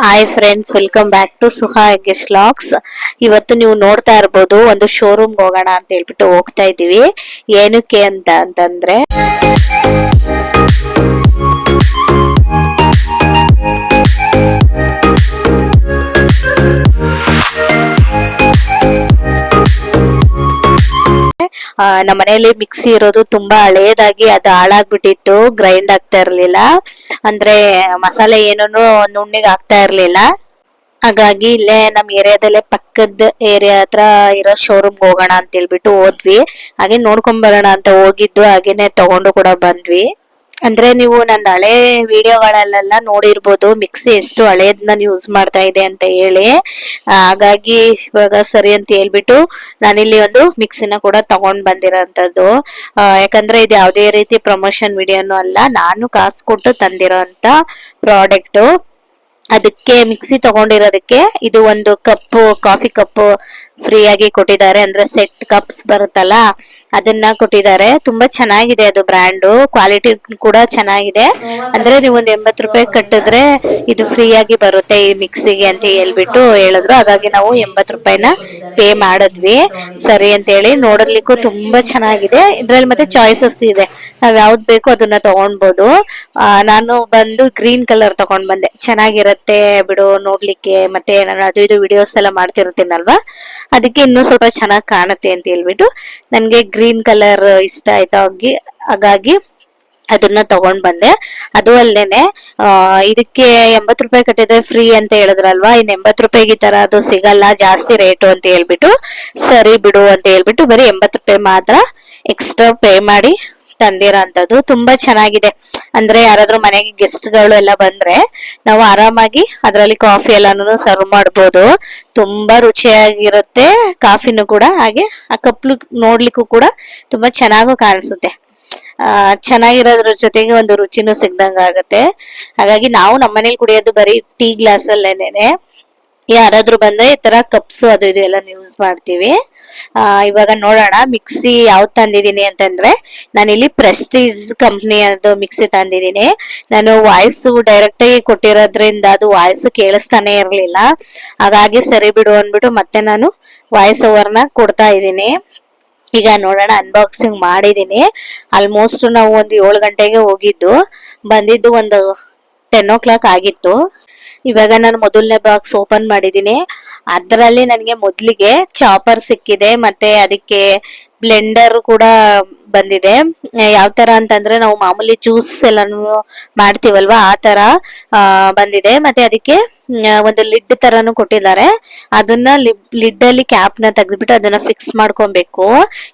Hi friends welcome back to Suha LOX ಇವತ್ತು ನೀವು ನೋಡ್ತಾ ಇರ್ಬೋದು ಒಂದು ಶೋರೂಮ್ ಹೋಗೋಣ ಅಂತ ಹೇಳ್ಬಿಟ್ಟು ಹೋಗ್ತಾ ಇದೀವಿ ಏನಕ್ಕೆ ಅಂತ ಅಂತಂದ್ರೆ ನಮ್ಮ ಮನೆಯಲ್ಲಿ ಮಿಕ್ಸಿ ಇರೋದು ತುಂಬಾ ಹಳೆಯದಾಗಿ ಅದು ಹಾಳಾಗ್ಬಿಟ್ಟಿತ್ತು ಗ್ರೈಂಡ್ ಆಗ್ತಾ ಇರ್ಲಿಲ್ಲ. ಅಂದ್ರೆ ಮಸಾಲೆ ಏನೂ ನುಣ್ಣಿಗೆ ಆಗ್ತಾ ಇರ್ಲಿಲ್ಲ. ಹಾಗಾಗಿ ಇಲ್ಲೇ ನಮ್ಮ ಏರಿಯಾದಲ್ಲೇ ಪಕ್ಕದ ಏರಿಯಾ ಹತ್ರ ಇರೋ ಶೋರೂಮ್ ಹೋಗೋಣ ಅಂತ ಹೇಳ್ಬಿಟ್ಟು ಹೋದ್ವಿ. ಹಾಗೆ ನೋಡ್ಕೊಂಡ್ ಬರೋಣ ಅಂತ ಹೋಗಿದ್ದು, ಹಾಗೇನೆ ತಗೊಂಡು ಕೂಡ ಬಂದ್ವಿ. ಅಂದ್ರೆ ನೀವು ನನ್ನ ಹಳೆ ವಿಡಿಯೋಗಳಲ್ಲೆಲ್ಲ ನೋಡಿರ್ಬೋದು ಮಿಕ್ಸಿ ಎಷ್ಟು ಹಳೆಯದನ್ನ ಯೂಸ್ ಮಾಡ್ತಾ ಇದೆ ಅಂತ ಹೇಳಿ. ಹಾಗಾಗಿ ಇವಾಗ ಸರಿ ಅಂತ ಹೇಳ್ಬಿಟ್ಟು ನಾನಿಲ್ಲಿ ಒಂದು ಮಿಕ್ಸಿನ ಕೂಡ ತಗೊಂಡ್ ಬಂದಿರೋಂಥದ್ದು. ಯಾಕಂದ್ರೆ ಇದು ಯಾವುದೇ ರೀತಿ ಪ್ರಮೋಷನ್ ವಿಡಿಯೋನು ಅಲ್ಲ, ನಾನು ಕಾಸು ಕೊಟ್ಟು ತಂದಿರೋಂತ ಪ್ರಾಡಕ್ಟ್ ಅದಕ್ಕೆ ಮಿಕ್ಸಿ ತಗೊಂಡಿರೋದಕ್ಕೆ ಇದು ಒಂದು ಕಪ್ಪು ಕಾಫಿ ಕಪ್ ಫ್ರೀ ಆಗಿ ಕೊಟ್ಟಿದ್ದಾರೆ. ಅಂದ್ರೆ ಸೆಟ್ ಕಪ್ಸ್ ಬರುತ್ತಲ್ಲ, ಅದನ್ನ ಕೊಟ್ಟಿದ್ದಾರೆ. ತುಂಬಾ ಚೆನ್ನಾಗಿದೆ ಅದು ಬ್ರ್ಯಾಂಡು ಕ್ವಾಲಿಟಿ ಕೂಡ ಚೆನ್ನಾಗಿದೆ. ಅಂದ್ರೆ ನೀವು ಒಂದ್ ಎಂಬತ್ ರೂಪಾಯಿ ಕಟ್ಟಿದ್ರೆ ಇದು ಫ್ರೀ ಆಗಿ ಬರುತ್ತೆ ಈ ಮಿಕ್ಸಿಗೆ ಅಂತ ಹೇಳ್ಬಿಟ್ಟು ಹೇಳಿದ್ರು. ಹಾಗಾಗಿ ನಾವು ಎಂಬತ್ತು ರೂಪಾಯಿನ ಪೇ ಮಾಡಿದ್ವಿ. ಸರಿ ಅಂತ ಹೇಳಿ ನೋಡಲಿಕ್ಕೂ ತುಂಬಾ ಚೆನ್ನಾಗಿದೆ. ಇದ್ರಲ್ಲಿ ಮತ್ತೆ ಚಾಯ್ಸಸ್ ಇದೆ. ನಾವ್ ಯಾವ್ದು ಬೇಕೋ ಅದನ್ನ ತಗೊಂಡ್ಬೋದು. ನಾನು ಬಂದು ಗ್ರೀನ್ ಕಲರ್ ತಗೊಂಡ್ ಬಂದೆ. ಚೆನ್ನಾಗಿರತ್ತೆ ಬಿಡು ನೋಡ್ಲಿಕ್ಕೆ ಮತ್ತೆ ನಾನು ಅದು ಇದು ವಿಡಿಯೋಸ್ ಎಲ್ಲ ಮಾಡ್ತಿರ್ತೀನಲ್ವಾ? ಅದಕ್ಕೆ ಇನ್ನೂ ಸ್ವಲ್ಪ ಚೆನ್ನಾಗಿ ಕಾಣುತ್ತೆ ಅಂತ ಹೇಳ್ಬಿಟ್ಟು ನನಗೆ ಗ್ರೀನ್ ಕಲರ್ ಇಷ್ಟ ಆಯ್ತು ಹಾಗಾಗಿ ಹಾಗಾಗಿ ಅದನ್ನ ತಗೊಂಡ್ ಬಂದೆ. ಅದು ಅಲ್ದೇನೆ ಇದಕ್ಕೆ ಎಂಬತ್ ರೂಪಾಯಿ ಕಟ್ಟಿದ್ರೆ ಫ್ರೀ ಅಂತ ಹೇಳಿದ್ರಲ್ವಾ? ಇನ್ ಎಂಬತ್ ರೂಪಾಯಿಗೆ ಈ ತರ ಅದು ಸಿಗಲ್ಲ, ಜಾಸ್ತಿ ರೇಟು ಅಂತ ಹೇಳ್ಬಿಟ್ಟು, ಸರಿ ಬಿಡು ಅಂತ ಹೇಳ್ಬಿಟ್ಟು ಬರೀ ಎಂಬತ್ ರೂಪಾಯಿ ಮಾತ್ರ ಎಕ್ಸ್ಟ್ರಾ ಪೇ ಮಾಡಿ ತಂದಿರೋಂಥದ್ದು ತುಂಬಾ ಚೆನ್ನಾಗಿದೆ. ಅಂದ್ರೆ ಯಾರಾದ್ರೂ ಮನೆಗೆ ಗೆಸ್ಟ್ಗಳು ಎಲ್ಲ ಬಂದ್ರೆ ನಾವು ಆರಾಮಾಗಿ ಅದರಲ್ಲಿ ಕಾಫಿ ಎಲ್ಲಾನು ಸರ್ವ್ ಮಾಡ್ಬೋದು. ತುಂಬಾ ರುಚಿಯಾಗಿರುತ್ತೆ ಕಾಫಿನೂ ಕೂಡ. ಹಾಗೆ ಆ ಕಪ್ಲು ನೋಡ್ಲಿಕ್ಕೂ ಕೂಡ ತುಂಬಾ ಚೆನ್ನಾಗೂ ಕಾಣಿಸುತ್ತೆ. ಆ, ಚೆನ್ನಾಗಿರೋದ್ರ ಜೊತೆಗೆ ಒಂದು ರುಚಿನೂ ಸಿಗ್ದಂಗ ಆಗುತ್ತೆ. ಹಾಗಾಗಿ ನಾವು ನಮ್ಮನೇಲಿ ಕುಡಿಯೋದು ಬರೀ ಟೀ ಗ್ಲಾಸ್ ಅಲ್ಲೇನೆ ಯಾರಾದ್ರೂ ಬಂದ್ರೆ ಈ ತರ ಕಪ್ಸ್ ಅದು ಇದು ಎಲ್ಲ ಯೂಸ್ ಮಾಡ್ತೀವಿ. ಇವಾಗ ನೋಡೋಣ, ಮಿಕ್ಸಿ ಯಾವ್ದು ತಂದಿದೀನಿ ಅಂತಂದ್ರೆ, ನಾನಿಲ್ಲಿ ಪ್ರೆಸ್ಟೀಜ್ ಕಂಪ್ನಿ ಅದು ಮಿಕ್ಸಿ ತಂದಿದೀನಿ ನಾನು ವಾಯ್ಸ್ ಡೈರೆಕ್ಟ್ ಆಗಿ ಕೊಟ್ಟಿರೋದ್ರಿಂದ ಅದು ವಾಯ್ಸ್ ಕೇಳಿಸ್ತಾನೆ ಇರಲಿಲ್ಲ. ಹಾಗಾಗಿ ಸರಿ ಬಿಡು ಅಂದ್ಬಿಟ್ಟು ಮತ್ತೆ ನಾನು ವಾಯ್ಸ್ ಓವರ್ನ ಕೊಡ್ತಾ ಇದ್ದೀನಿ. ಈಗ ನೋಡೋಣ ಅನ್ಬಾಕ್ಸಿಂಗ್ ಮಾಡಿದೀನಿ ಆಲ್ಮೋಸ್ಟ್ ನಾವು ಒಂದು ಏಳು ಗಂಟೆಗೆ ಹೋಗಿದ್ದು. ಬಂದಿದ್ದು ಒಂದು ಟೆನ್ ಓ ಕ್ಲಾಕ್ ಆಗಿತ್ತು. ಇವಾಗ ನಾನು ಮೊದಲನೇ ಬಾಕ್ಸ್ ಓಪನ್ ಮಾಡಿದ್ದೀನಿ ಅದರಲ್ಲಿ ನನಗೆ ಮೊದಲಿಗೆ ಚಾಪರ್ ಸಿಕ್ಕಿದೆ, ಮತ್ತೆ ಅದಕ್ಕೆ ಬ್ಲೆಂಡರ್ ಕೂಡ ಬಂದಿದೆ. ಯಾವ ತರ ಅಂತಂದ್ರೆ ನಾವು ಮಾಮೂಲಿ ಜ್ಯೂಸ್ ಎಲ್ಲಾನು ಮಾಡ್ತೀವಲ್ವಾ, ಆ ತರ ಬಂದಿದೆ. ಮತ್ತೆ ಅದಕ್ಕೆ ಒಂದು ಲಿಡ್ ತರನು ಕೊಟ್ಟಿದ್ದಾರೆ. ಅದನ್ನ ಲಿಡ್ ಅಲ್ಲಿ ಕ್ಯಾಪ್ನ ತೆಗೆದ್ಬಿಟ್ಟು ಅದನ್ನ ಫಿಕ್ಸ್ ಮಾಡ್ಕೊಬೇಕು.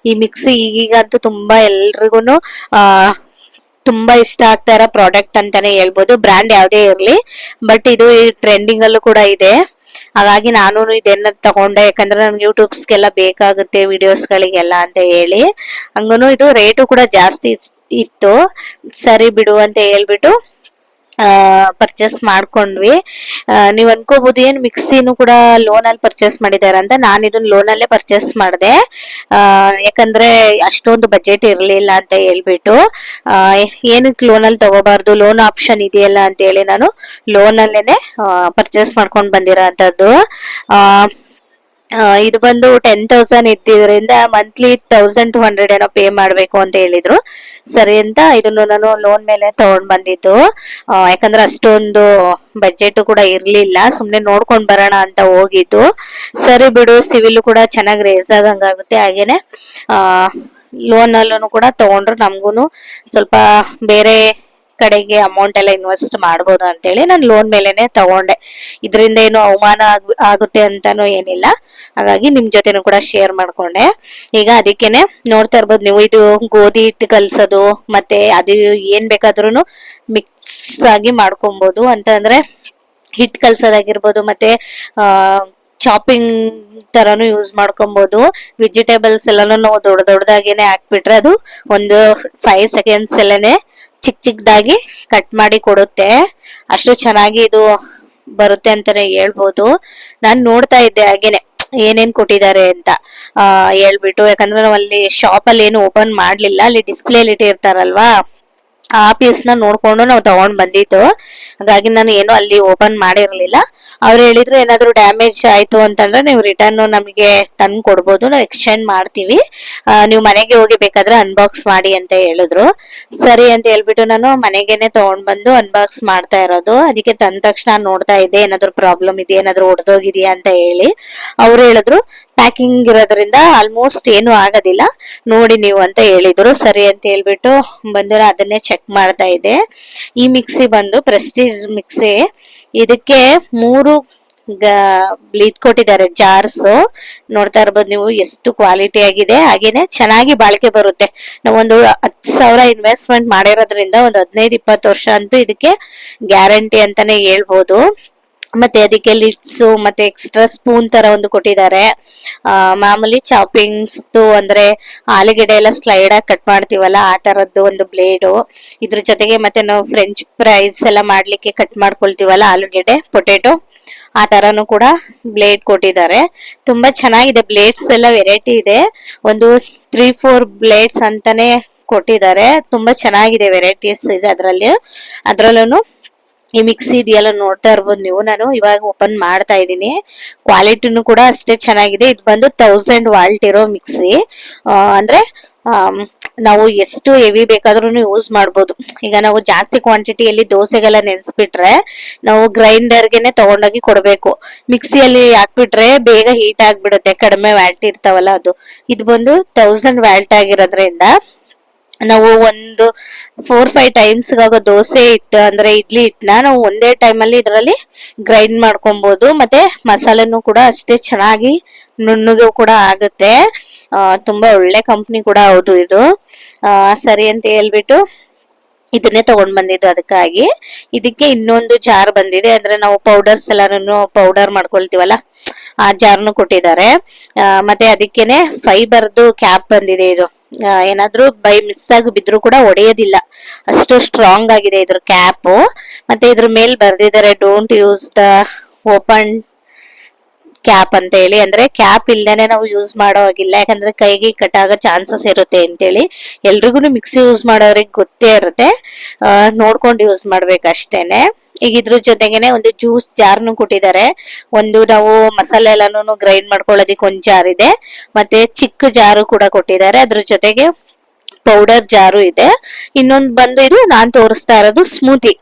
ಈ ಮಿಕ್ಸಿ ಈಗಂತೂ ತುಂಬಾ ಎಲ್ರಿಗೂ ತುಂಬಾ ಇಷ್ಟ ಆಗ್ತಾ ಇರೋ ಪ್ರಾಡಕ್ಟ್ ಅಂತಾನೆ ಹೇಳ್ಬೋದು. ಬ್ರ್ಯಾಂಡ್ ಯಾವ್ದೇ ಇರ್ಲಿ, ಬಟ್ ಇದು ಟ್ರೆಂಡಿಂಗ್ ಅಲ್ಲೂ ಕೂಡ ಇದೆ. ಹಾಗಾಗಿ ನಾನು ಇದನ್ನ ತಗೊಂಡೆ. ಯಾಕಂದ್ರೆ ನನ್ಗೆ ಯೂಟ್ಯೂಬ್ಸ್ಗೆಲ್ಲ ಬೇಕಾಗುತ್ತೆ ವಿಡಿಯೋಸ್ ಗಳಿಗೆಲ್ಲ ಅಂತ ಹೇಳಿ. ಹಂಗನು ಇದು ರೇಟು ಕೂಡ ಜಾಸ್ತಿ ಇತ್ತು. ಸರಿ ಬಿಡು ಅಂತ ಹೇಳ್ಬಿಟ್ಟು ಪರ್ಚೇಸ್ ಮಾಡ್ಕೊಂಡ್ವಿ. ನೀವು ಅನ್ಕೋಬಹುದು ಏನ್ ಮಿಕ್ಸಿನೂ ಕೂಡ ಲೋನ್ ಅಲ್ಲಿ ಪರ್ಚೇಸ್ ಮಾಡಿದಾರೆ ಅಂತ ನಾನು ಇದನ್ನ ಲೋನ್ ಅಲ್ಲೇ ಪರ್ಚೇಸ್ ಮಾಡಿದೆ ಯಾಕಂದ್ರೆ ಅಷ್ಟೊಂದು ಬಜೆಟ್ ಇರ್ಲಿಲ್ಲ ಅಂತ ಹೇಳ್ಬಿಟ್ಟು ಏನಕ್ಕೆ ಲೋನ್ ಅಲ್ಲಿ ತಗೋಬಾರ್ದು ಲೋನ್ ಆಪ್ಷನ್ ಇದೆಯಲ್ಲ ಅಂತ ಹೇಳಿ ನಾನು ಲೋನ್ ಅಲ್ಲೇನೆ ಪರ್ಚೇಸ್ ಮಾಡ್ಕೊಂಡ್ ಬಂದಿರೋ ಅಂತದ್ದು ಇದು ಬಂದು ಟೆನ್ ತೌಸಂಡ್ ಇದ್ದಿದ್ರಿಂದ ಮಂತ್ಲಿ ತೌಸಂಡ್ ಟು ಹಂಡ್ರೆಡ್ ಏನೋ ಪೇ ಮಾಡಬೇಕು ಅಂತ ಹೇಳಿದ್ರು. ಸರಿ ಅಂತ ಇದನ್ನು ನಾನು ಲೋನ್ ಮೇಲೆ ತಗೊಂಡ್ ಬಂದಿದ್ದು. ಯಾಕಂದ್ರೆ ಅಷ್ಟೊಂದು ಬಜೆಟ್ ಕೂಡ ಇರ್ಲಿಲ್ಲ. ಸುಮ್ನೆ ನೋಡ್ಕೊಂಡ್ ಬರೋಣ ಅಂತ ಹೋಗಿದ್ದು. ಸರಿ ಬಿಡು, ಸಿವಿಲ್ ಕೂಡ ಚೆನ್ನಾಗಿ ರೇಸ್ ಆದಂಗಾಗುತ್ತೆ ಹಾಗೇನೆ ಲೋನ್ ಅಲ್ಲೂ ಕೂಡ ತಗೊಂಡ್ರು ನಮ್ಗೂನು ಸ್ವಲ್ಪ ಬೇರೆ ಕಡೆಗೆ ಅಮೌಂಟ್ ಎಲ್ಲ ಇನ್ವೆಸ್ಟ್ ಮಾಡ್ಬೋದು ಅಂತೇಳಿ ನಾನು ಲೋನ್ ಮೇಲೆನೆ ತಗೊಂಡೆ. ಇದರಿಂದ ಏನು ಅವಮಾನ ಆಗುತ್ತೆ ಅಂತಾನು ಏನಿಲ್ಲ. ಹಾಗಾಗಿ ನಿಮ್ ಜೊತೆನೂ ಕೂಡ ಶೇರ್ ಮಾಡ್ಕೊಂಡೆ. ಈಗ ಅದಕ್ಕೇನೆ ನೋಡ್ತಾ ಇರ್ಬೋದು ನೀವು ಇದು ಗೋಧಿ ಹಿಟ್ಟು ಕಲ್ಸೋದು, ಮತ್ತೆ ಅದು ಏನ್ ಬೇಕಾದ್ರೂ ಮಿಕ್ಸ್ ಆಗಿ ಮಾಡ್ಕೊಬಹುದು ಅಂತಂದ್ರೆ ಹಿಟ್ ಕಲ್ಸೋದಾಗಿರ್ಬೋದು, ಮತ್ತೆ ಚಾಪಿಂಗ್ ತರಾನು ಯೂಸ್ ಮಾಡ್ಕೊಬಹುದು ವೆಜಿಟೇಬಲ್ಸ್ ಎಲ್ಲಾನು ನಾವು ದೊಡ್ಡ ದೊಡ್ಡದಾಗೇನೆ ಹಾಕ್ಬಿಟ್ರೆ ಅದು ಒಂದು ಫೈವ್ ಸೆಕೆಂಡ್ಸ್ ಅಲ್ಲೇನೆ ಚಿಕ್ಕ ಚಿಕ್ಕದಾಗಿ ಕಟ್ ಮಾಡಿ ಕೊಡುತ್ತೆ. ಅಷ್ಟು ಚೆನ್ನಾಗಿ ಇದು ಬರುತ್ತೆ ಅಂತಾನೆ ಹೇಳ್ಬೋದು. ನಾನು ನೋಡ್ತಾ ಇದ್ದೆ ಹಾಗೇನೆ. ಏನೇನ್ ಕೊಟ್ಟಿದ್ದಾರೆ ಅಂತ ಹೇಳ್ಬಿಟ್ಟು. ಯಾಕಂದ್ರೆ ನಾವ್ ಅಲ್ಲಿ ಶಾಪ್ ಅಲ್ಲಿ ಏನು ಓಪನ್ ಮಾಡ್ಲಿಲ್ಲ. ಅಲ್ಲಿ ಡಿಸ್ಪ್ಲೇ ಇಟ್ಟಿರ್ತಾರಲ್ವಾ? ಆ ಪೀಸ್ನ ನೋಡ್ಕೊಂಡು ನಾವು ತಗೊಂಡ್ ಬಂದಿದ್ದು. ಹಾಗಾಗಿ ನಾನು ಏನು ಅಲ್ಲಿ ಓಪನ್ ಮಾಡಿರ್ಲಿಲ್ಲ. ಅವ್ರು ಹೇಳಿದ್ರು ಏನಾದ್ರು ಡ್ಯಾಮೇಜ್ ಆಯ್ತು ಅಂತಂದ್ರೆ ನೀವು ರಿಟರ್ನ್ ನಮಗೆ ತಂದು ಕೊಡ್ಬೋದು, ನಾವು ಎಕ್ಸ್ಚೇಂಜ್ ಮಾಡ್ತೀವಿ. ನೀವು ಮನೆಗೆ ಹೋಗಿ ಬೇಕಾದ್ರೆ ಅನ್ಬಾಕ್ಸ್ ಮಾಡಿ ಅಂತ ಹೇಳಿದ್ರು. ಸರಿ ಅಂತ ಹೇಳ್ಬಿಟ್ಟು ನಾನು ಮನೆಗೆನೆ ತಗೊಂಡ್ ಬಂದು ಅನ್ಬಾಕ್ಸ್ ಮಾಡ್ತಾ ಇರೋದು. ಅದಕ್ಕೆ ತಂದ ತಕ್ಷಣ ನೋಡ್ತಾ ಇದ್ದೆ, ಏನಾದ್ರು ಪ್ರಾಬ್ಲಮ್ ಇದೆ ಏನಾದ್ರು ಒಡೆದೋಗಿದೆಯಾ ಅಂತ ಹೇಳಿ. ಅವ್ರು ಹೇಳಿದ್ರು ಪ್ಯಾಕಿಂಗ್ ಇರೋದ್ರಿಂದ ಆಲ್ಮೋಸ್ಟ್ ಏನು ಆಗೋದಿಲ್ಲ. ನೋಡಿ ನೀವು ಅಂತ ಹೇಳಿದ್ರು. ಸರಿ ಅಂತ ಹೇಳ್ಬಿಟ್ಟು ಬಂದು ನಾನು ಅದನ್ನೇ ಚೆಕ್ ಮಾಡ್ತಾ ಇದೆ ಈ ಮಿಕ್ಸಿ ಬಂದು ಪ್ರೆಸ್ಟೀಜ್ ಮಿಕ್ಸಿ ಇದಕ್ಕೆ ಮೂರು ಬ್ಲೀತ್ ಕೊಟ್ಟಿದ್ದಾರೆ ಜಾರ್ಸ್ ನೋಡ್ತಾ ಇರ್ಬೋದು ನೀವು ಎಷ್ಟು ಕ್ವಾಲಿಟಿ ಆಗಿದೆ. ಹಾಗೇನೆ ಚೆನ್ನಾಗಿ ಬಾಳಿಕೆ ಬರುತ್ತೆ. ನಾವೊಂದು ಹತ್ತು ಸಾವಿರ ಇನ್ವೆಸ್ಟ್ಮೆಂಟ್ ಮಾಡಿರೋದ್ರಿಂದ ಒಂದು ಹದಿನೈದು ಇಪ್ಪತ್ತು ವರ್ಷ ಅಂತೂ ಇದಕ್ಕೆ ಗ್ಯಾರಂಟಿ ಅಂತಾನೆ ಹೇಳ್ಬೋದು. ಮತ್ತೆ ಅದಕ್ಕೆ ಲಿಟ್ಸ್ ಮತ್ತೆ ಎಕ್ಸ್ಟ್ರಾ ಸ್ಪೂನ್ ತರ ಒಂದು ಕೊಟ್ಟಿದ್ದಾರೆ. ಮಾಮೂಲಿ ಚಾಪಿಂಗ್ಸ್ ಅಂದ್ರೆ ಆಲೂಗೆಡ್ಡೆ ಎಲ್ಲ ಸ್ಲೈಡ್ ಆಗಿ ಕಟ್ ಮಾಡ್ತೀವಲ್ಲ, ಆ ತರದ್ದು ಒಂದು ಬ್ಲೇಡು ಇದ್ರ ಜೊತೆಗೆ ಮತ್ತೆ ನಾವು ಫ್ರೆಂಚ್ ಫ್ರೈಸ್ ಎಲ್ಲ ಮಾಡ್ಲಿಕ್ಕೆ ಕಟ್ ಮಾಡ್ಕೊಳ್ತೀವಲ್ಲ, ಆಲೂಗಡ್ಡೆ ಪೊಟೆಟೊ ಆ ತರನು ಕೂಡ ಬ್ಲೇಡ್ ಕೊಟ್ಟಿದ್ದಾರೆ. ತುಂಬಾ ಚೆನ್ನಾಗಿದೆ ಬ್ಲೇಡ್ಸ್ ಎಲ್ಲ ವೆರೈಟಿ ಇದೆ. ಒಂದು ತ್ರೀ ಫೋರ್ ಬ್ಲೇಡ್ಸ್ ಅಂತಾನೆ ಕೊಟ್ಟಿದ್ದಾರೆ. ತುಂಬಾ ಚೆನ್ನಾಗಿದೆ ವೆರೈಟೀಸ್ ಇದೆ ಅದರಲ್ಲಿ. ಅದ್ರಲ್ಲೂ ಈ ಮಿಕ್ಸಿ ಇದೆಯಲ್ಲ ನೋಡ್ತಾ ಇರ್ಬೋದು ನೀವು. ನಾನು ಇವಾಗ ಓಪನ್ ಮಾಡ್ತಾ ಇದ್ದೀನಿ. ಕ್ವಾಲಿಟಿನೂ ಕೂಡ ಅಷ್ಟೇ ಚೆನ್ನಾಗಿದೆ. ಇದು ಬಂದು ತೌಸಂಡ್ ವಾಲ್ಟ್ ಇರೋ ಮಿಕ್ಸಿ ಅಂದ್ರೆ ನಾವು ಎಷ್ಟು ಹೆವಿ ಬೇಕಾದ್ರೂ ಯೂಸ್ ಮಾಡ್ಬೋದು. ಈಗ ನಾವು ಜಾಸ್ತಿ ಕ್ವಾಂಟಿಟಿಯಲ್ಲಿ ದೋಸೆಗೆಲ್ಲ ನೆನೆಸ್ಬಿಟ್ರೆ ನಾವು ಗ್ರೈಂಡರ್ಗೆನೆ ತಗೊಂಡೋಗಿ ಕೊಡಬೇಕು. ಮಿಕ್ಸಿಯಲ್ಲಿ ಹಾಕ್ಬಿಟ್ರೆ ಬೇಗ ಹೀಟ್ ಆಗಿಬಿಡುತ್ತೆ. ಕಡಿಮೆ ವ್ಯಾಲ್ಟ್ ಇರ್ತಾವಲ್ಲ ಅದು. ಇದು ಬಂದು ತೌಸಂಡ್ ವ್ಯಾಲ್ಟ್ ಆಗಿರೋದ್ರಿಂದ ನಾವು ಒಂದು ಫೋರ್ ಫೈವ್ ಟೈಮ್ಸ್ ದೋಸೆ ಹಿಟ್ಟು ಅಂದ್ರೆ ಇಡ್ಲಿ ಹಿಟ್ಟನ್ನ ನಾವು ಒಂದೇ ಟೈಮಲ್ಲಿ ಇದರಲ್ಲಿ ಗ್ರೈಂಡ್ ಮಾಡ್ಕೊಬಹುದು ಮತ್ತೆ ಮಸಾಲೆನೂ ಕೂಡ ಅಷ್ಟೇ ಚೆನ್ನಾಗಿ ನುಣ್ಣಗೆ ಕೂಡ ಆಗುತ್ತೆ. ತುಂಬಾ ಒಳ್ಳೆ ಕಂಪ್ನಿ ಕೂಡ ಹೌದು ಇದು. ಸರಿ ಅಂತ ಹೇಳ್ಬಿಟ್ಟು ಇದನ್ನೇ ತಗೊಂಡ್ ಬಂದಿದ್ದು ಅದಕ್ಕಾಗಿ. ಇದಕ್ಕೆ ಇನ್ನೊಂದು ಜಾರ್ ಬಂದಿದೆ. ಅಂದ್ರೆ ನಾವು ಪೌಡರ್ಸ್ ಎಲ್ಲಾನು ಪೌಡರ್ ಮಾಡ್ಕೊಳ್ತೀವಲ್ಲ, ಆ ಜಾರ್ನು ಕೊಟ್ಟಿದ್ದಾರೆ. ಮತ್ತೆ ಅದಕ್ಕೇನೆ ಫೈಬರ್ದು ಕ್ಯಾಪ್ ಬಂದಿದೆ ಇದು. ಏನಾದ್ರೂ ಬೈ ಮಿಸ್ ಆಗಿ ಬಿದ್ರು ಕೂಡ ಒಡೆಯೋದಿಲ್ಲ. ಅಷ್ಟು ಸ್ಟ್ರಾಂಗ್ ಆಗಿದೆ ಇದ್ರ ಕ್ಯಾಪ್ ಮತ್ತೆ ಇದ್ರ ಮೇಲೆ ಬರ್ದಿದ್ದಾರೆ don't use the open cap ಅಂತ ಹೇಳಿ. ಅಂದ್ರೆ ಕ್ಯಾಪ್ ಇಲ್ದೇನೆ ನಾವು ಯೂಸ್ ಮಾಡೋ ಹಾಗಿಲ್ಲ. ಯಾಕಂದ್ರೆ ಕೈಗೆ ಕಟ್ ಆಗೋ ಚಾನ್ಸಸ್ ಇರುತ್ತೆ ಅಂತೇಳಿ ಎಲ್ರಿಗೂ ಮಿಕ್ಸಿ ಯೂಸ್ ಮಾಡೋರಿಗೆ ಗೊತ್ತೇ ಇರುತ್ತೆ. ನೋಡ್ಕೊಂಡು ಯೂಸ್ ಮಾಡ್ಬೇಕು ಅಷ್ಟೇನೆ ಈಗ ಇದ್ರ ಜೊತೆಗೇನೆ ಒಂದು ಜ್ಯೂಸ್ ಜಾರ್ನು ಕೊಟ್ಟಿದ್ದಾರೆ ಒಂದು ನಾವು ಮಸಾಲೆ ಎಲ್ಲಾನು ಗ್ರೈಂಡ್ ಮಾಡ್ಕೊಳ್ಳೋದಿಕ್ ಒಂದ್ ಜಾರ್ ಇದೆ. ಮತ್ತೆ ಚಿಕ್ಕ ಜಾರು ಕೂಡ ಕೊಟ್ಟಿದ್ದಾರೆ ಅದ್ರ ಜೊತೆಗೆ ಪೌಡರ್ ಜಾರು ಇದೆ. ಇನ್ನೊಂದು ಬಂದು ಇದು ನಾನ್ ತೋರಿಸ್ತಾ ಇರೋದು ಸ್ಮೂತಿ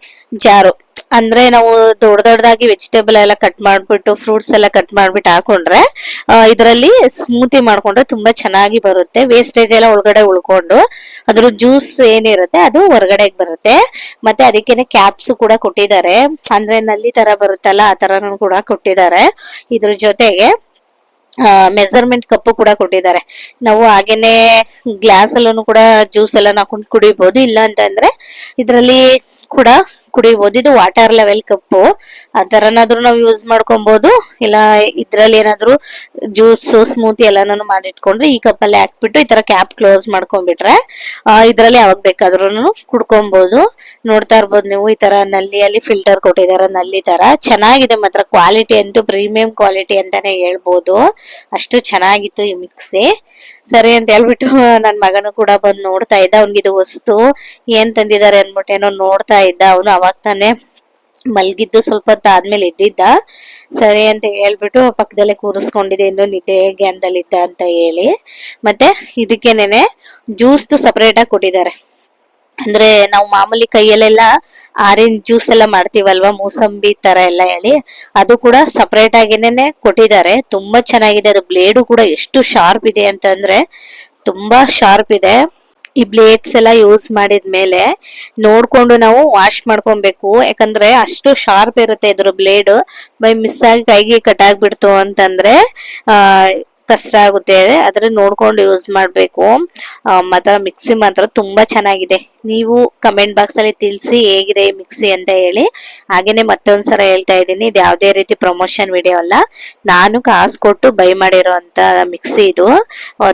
ಜಾರು. ಅಂದ್ರೆ ನಾವು ದೊಡ್ಡ ದೊಡ್ಡದಾಗಿ ವೆಜಿಟೇಬಲ್ ಎಲ್ಲ ಕಟ್ ಮಾಡ್ಬಿಟ್ಟು ಫ್ರೂಟ್ಸ್ ಎಲ್ಲ ಕಟ್ ಮಾಡ್ಬಿಟ್ಟು ಹಾಕೊಂಡ್ರೆ ಇದರಲ್ಲಿ ಸ್ಮೂತಿ ಮಾಡ್ಕೊಂಡ್ರೆ ತುಂಬಾ ಚೆನ್ನಾಗಿ ಬರುತ್ತೆ. ವೇಸ್ಟೇಜ್ ಎಲ್ಲ ಒಳಗಡೆ ಉಳ್ಕೊಂಡು ಅದ್ರ ಜ್ಯೂಸ್ ಏನಿರುತ್ತೆ ಅದು ಹೊರಗಡೆ ಬರುತ್ತೆ. ಮತ್ತೆ ಅದಕ್ಕೇನೆ ಕ್ಯಾಪ್ಸ್ ಕೂಡ ಕೊಟ್ಟಿದ್ದಾರೆ. ಅಂದ್ರೆ ನಲ್ಲಿ ತರ ಬರುತ್ತಲ್ಲ, ಆ ತರನು ಕೂಡ ಕೊಟ್ಟಿದ್ದಾರೆ. ಇದ್ರ ಜೊತೆಗೆ ಮೆಸರ್ಮೆಂಟ್ ಕಪ್ಪು ಕೂಡ ಕೊಟ್ಟಿದ್ದಾರೆ. ನಾವು ಹಾಗೇನೆ ಗ್ಲಾಸ್ ಅಲ್ಲೂ ಕೂಡ ಜ್ಯೂಸ್ ಎಲ್ಲ ಹಾಕೊಂಡು ಕುಡಿಬಹುದು ಇಲ್ಲ ಅಂತಂದ್ರೆ ಇದರಲ್ಲಿ ಕೂಡ ಕುಡಿಬಹುದು ಇದು ವಾಟರ್ ಲೆವೆಲ್ ಕಪ್ಪು. ಆ ತರನಾದ್ರೂ ನಾವು ಯೂಸ್ ಮಾಡ್ಕೊಬಹುದು ಇಲ್ಲ ಇದ್ರಲ್ಲಿ ಏನಾದ್ರು ಜ್ಯೂಸ್ ಸ್ಮೂತಿ ಎಲ್ಲಾನು ಮಾಡಿಟ್ಕೊಂಡ್ರೆ ಈ ಕಪ್ ಅಲ್ಲಿ ಹಾಕ್ಬಿಟ್ಟು ಈ ತರ ಕ್ಯಾಪ್ ಕ್ಲೋಸ್ ಮಾಡ್ಕೊಂಡ್ಬಿಟ್ರೆ ಇದ್ರಲ್ಲಿ ಯಾವಾಗ ಬೇಕಾದ್ರೂ ಕುಡ್ಕೊಬಹುದು ನೋಡ್ತಾ ಇರ್ಬೋದು ನೀವು ಈ ತರ ನಲ್ಲಿಯಲ್ಲಿ ಫಿಲ್ಟರ್ ಕೊಟ್ಟಿದ್ದಾರೆ ನಲ್ಲಿ ತರ. ಚೆನ್ನಾಗಿದೆ ಮಾತ್ರ ಕ್ವಾಲಿಟಿ ಅಂತೂ ಪ್ರೀಮಿಯಂ ಕ್ವಾಲಿಟಿ ಅಂತಾನೆ ಹೇಳ್ಬೋದು. ಅಷ್ಟು ಚೆನ್ನಾಗಿತ್ತು ಈ ಮಿಕ್ಸಿ ಸರಿ ಅಂತ ಹೇಳ್ಬಿಟ್ಟು ನನ್ ಮಗನು ಕೂಡ ಬಂದು ನೋಡ್ತಾ ಇದ್ದ. ಅವ್ನಿಗೆ ಇದು ವಸ್ತು ಏನ್ ತಂದಿದ್ದಾರೆ ಅನ್ಬಿಟ್ಟು ಏನೋ ನೋಡ್ತಾ ಇದ್ದ ಅವನು. ಅವಾಗ ತಾನೇ ಮಲ್ಗಿದ್ದು ಸ್ವಲ್ಪ ಹೊತ್ತು ಆದ್ಮೇಲೆ ಎದ್ದಿದ್ದ. ಸರಿ ಅಂತ ಹೇಳ್ಬಿಟ್ಟು ಪಕ್ಕದಲ್ಲೇ ಕೂರಿಸ್ಕೊಂಡಿದೆ ಇನ್ನು ನಿದ್ದೆ ಗ್ಯಾಂದಲ್ಲಿದ್ದ ಅಂತ ಹೇಳಿ. ಮತ್ತೆ ಇದಕ್ಕೇನೆ ಜ್ಯೂಸ್ ಸಪರೇಟ್ ಆಗಿ ಕೊಟ್ಟಿದ್ದಾರೆ. ಅಂದ್ರೆ ನಾವು ಮಾಮೂಲಿ ಕೈಯಲ್ಲೆಲ್ಲ ಆರೆಂಜ್ ಜ್ಯೂಸ್ ಎಲ್ಲ ಮಾಡ್ತೀವಲ್ವಾ, ಮೂಸಂಬಿ ತರ ಎಲ್ಲ ಹೇಳಿ, ಅದು ಕೂಡ ಸಪರೇಟ್ ಆಗಿನೇನೆ ಕೊಟ್ಟಿದ್ದಾರೆ. ತುಂಬಾ ಚೆನ್ನಾಗಿದೆ, ಅದು ಬ್ಲೇಡು ಕೂಡ ಎಷ್ಟು ಶಾರ್ಪ್ ಇದೆ ಅಂತಂದ್ರೆ ತುಂಬಾ ಶಾರ್ಪ್ ಇದೆ. ಈ ಬ್ಲೇಡ್ಸ್ ಎಲ್ಲ ಯೂಸ್ ಮಾಡಿದ ಮೇಲೆ ನೋಡ್ಕೊಂಡು ನಾವು ವಾಶ್ ಮಾಡ್ಕೊಬೇಕು. ಯಾಕಂದ್ರೆ ಅಷ್ಟು ಶಾರ್ಪ್ ಇರುತ್ತೆ ಇದ್ರ ಬ್ಲೇಡ್ ಬೈ ಮಿಸ್ ಆಗಿ ಕೈಗೆ ಕಟ್ ಆಗ್ಬಿಡ್ತು ಅಂತಂದ್ರೆ, ಆ ಕಷ್ಟ ಆಗುತ್ತೆ. ಆದರೆ ನೋಡ್ಕೊಂಡು ಯೂಸ್ ಮಾಡಬೇಕು. ಮಾತ್ರ ಮಿಕ್ಸಿ ಮಾತ್ರ ತುಂಬಾ ಚೆನ್ನಾಗಿದೆ. ನೀವು ಕಮೆಂಟ್ ಬಾಕ್ಸ್ ಅಲ್ಲಿ ತಿಳಿಸಿ ಹೇಗಿದೆ ಈ ಮಿಕ್ಸಿ ಅಂತ ಹೇಳಿ. ಹಾಗೇನೆ ಮತ್ತೊಂದ್ಸಲ ಹೇಳ್ತಾ ಇದ್ದೀನಿ. ಇದು ಯಾವುದೇ ರೀತಿ ಪ್ರಮೋಷನ್ ವಿಡಿಯೋ ಅಲ್ಲ. ನಾನು ಕಾಸು ಕೊಟ್ಟು ಬೈ ಮಾಡಿರೋಂತ ಮಿಕ್ಸಿ ಇದು.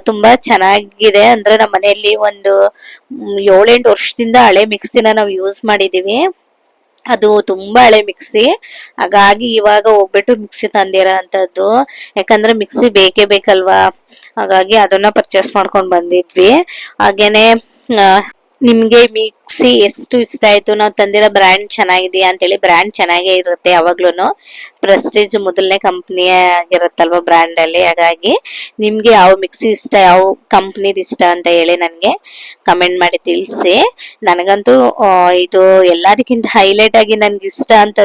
ತುಂಬಾ ಚೆನ್ನಾಗಿದೆ. ಅಂದ್ರೆ ನಮ್ಮ ಮನೆಯಲ್ಲಿ ಒಂದು ಏಳೆಂಟು ವರ್ಷದಿಂದ ಹಳೆ ಮಿಕ್ಸಿನ ನಾವು ಯೂಸ್ ಮಾಡಿದೀವಿ. ಅದು ತುಂಬಾ ಹಳೆ ಮಿಕ್ಸಿ ಹಾಗಾಗಿ ಇವಾಗ ಹೋಗ್ಬಿಟ್ಟು ಮಿಕ್ಸಿ ತಂದಿರೋ ಅಂತದ್ದು ಯಾಕಂದ್ರೆ ಮಿಕ್ಸಿ ಬೇಕೇ ಬೇಕಲ್ವಾ? ಹಾಗಾಗಿ ಅದನ್ನ ಪರ್ಚೇಸ್ ಮಾಡ್ಕೊಂಡು ಬಂದಿದ್ವಿ. ಹಾಗೇನೆ ನಿಮ್ಗೆ ಮಿಕ್ಸಿ ಎಷ್ಟು ಇಷ್ಟ ಆಯ್ತು ನಾವು ತಂದಿರೋ ಬ್ರ್ಯಾಂಡ್ ಚೆನ್ನಾಗಿದೆಯಾ ಅಂತೇಳಿ ಬ್ರ್ಯಾಂಡ್ ಚೆನ್ನಾಗೇ ಇರುತ್ತೆ ಯಾವಾಗ್ಲೂ ಪ್ರೆಸ್ಟೀಜ್ ಮೊದಲನೇ ಕಂಪ್ನಿ ಆಗಿರುತ್ತಲ್ವ ಬ್ರ್ಯಾಂಡ್ ಅಲ್ಲಿ. ಹಾಗಾಗಿ ನಿಮ್ಗೆ ಯಾವ ಮಿಕ್ಸಿ ಇಷ್ಟ, ಯಾವ ಕಂಪ್ನಿದ್ ಇಷ್ಟ ಅಂತ ಹೇಳಿ ನನಗೆ ಕಮೆಂಟ್ ಮಾಡಿ ತಿಳಿಸಿ. ನನಗಂತೂ ಇದು ಎಲ್ಲದಕ್ಕಿಂತ ಹೈಲೈಟ್ ಆಗಿ ನನ್ಗೆ ಇಷ್ಟ ಅಂತ